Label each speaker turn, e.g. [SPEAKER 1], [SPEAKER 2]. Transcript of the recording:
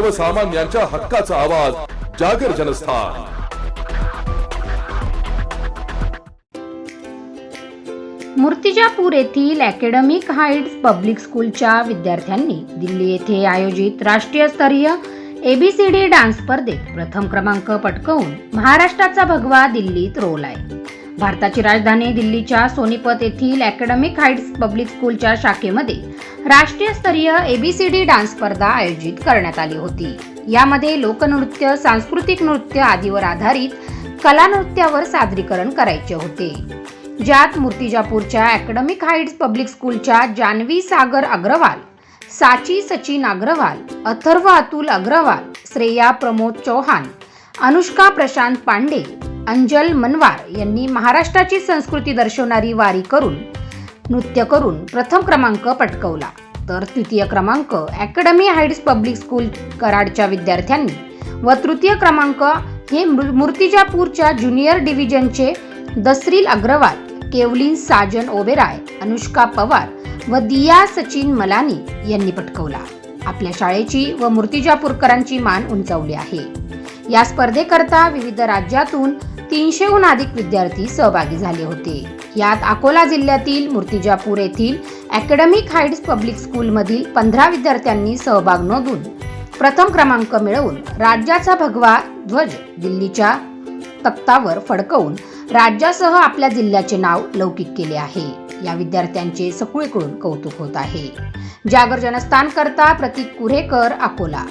[SPEAKER 1] सर्वसामान्यांच्या हक्काचा आवाज जागर जनस्थान.
[SPEAKER 2] मूर्तिजापूर येथील अकॅडमिक हाईट्स पब्लिक स्कूलच्या विद्यार्थ्यांनी दिल्ली येथे आयोजित राष्ट्रीय स्तरीय एबीसीडी डान्स स्पर्धेत प्रथम क्रमांक पटकवून महाराष्ट्राचा भगवा दिल्लीत रोल आहे भारताची राजधानी दिल्लीच्या सोनीपत येथील अकॅडमिक हाईट्स पब्लिक स्कूलच्या शाखेमध्ये राष्ट्रीय स्तरीय एबीसीडी डान्स स्पर्धा आयोजित करण्यात आली होती. यामध्ये लोकनृत्य सांस्कृतिक नृत्य आदीवर आधारित कला नृत्यावर सादरीकरण करायचे होते. ज्यात मूर्तिजापूरच्या अकॅडमिक हाईट्स पब्लिक स्कूलच्या जानवी सागर अग्रवाल साची सचिन अग्रवाल अथर्व अतुल अग्रवाल श्रेया प्रमोद चौहान अनुष्का प्रशांत पांडे अंजल मनवार यांनी महाराष्ट्राची संस्कृती दर्शवणारी वारी करून नृत्य करून प्रथम क्रमांक पटकवला. तर तृतीय क्रमांक अकॅडमी हाईट्स पब्लिक स्कूल कराडच्या विद्यार्थ्यांनी व तृतीय क्रमांक हे मृ- मूर्तिजापूरच्या ज्युनियर डिव्हिजनचे दसरील अग्रवाल केवलिन साजन ओबेराय अनुष्का पवार व दिया सचिन मलानी यांनी पटकवला. आपल्या शाळेची व मूर्तिजापूरकरांची मान उंचावली आहे. या स्पर्धेकरता विविध राज्यातून तीनशेहून अधिक विद्यार्थी सहभागी झाले होते. यात अकोला जिल्ह्यातील मूर्तिजापूर येथील अकॅडमिक हाईट्स पब्लिक स्कूलमधील पंधरा विद्यार्थ्यांनी सहभाग नोंदवून प्रथम क्रमांक मिळवून राज्याचा भगवा ध्वज दिल्लीच्या तक्तावर फडकवून राज्यासह आपल्या जिल्ह्याचे नाव लौकिक केले आहे. या विद्यार्थ्यांचे सकुळीकडून कौतुक होत आहे. जागर जनस्थान करता प्रतीक कुरेकर अकोला.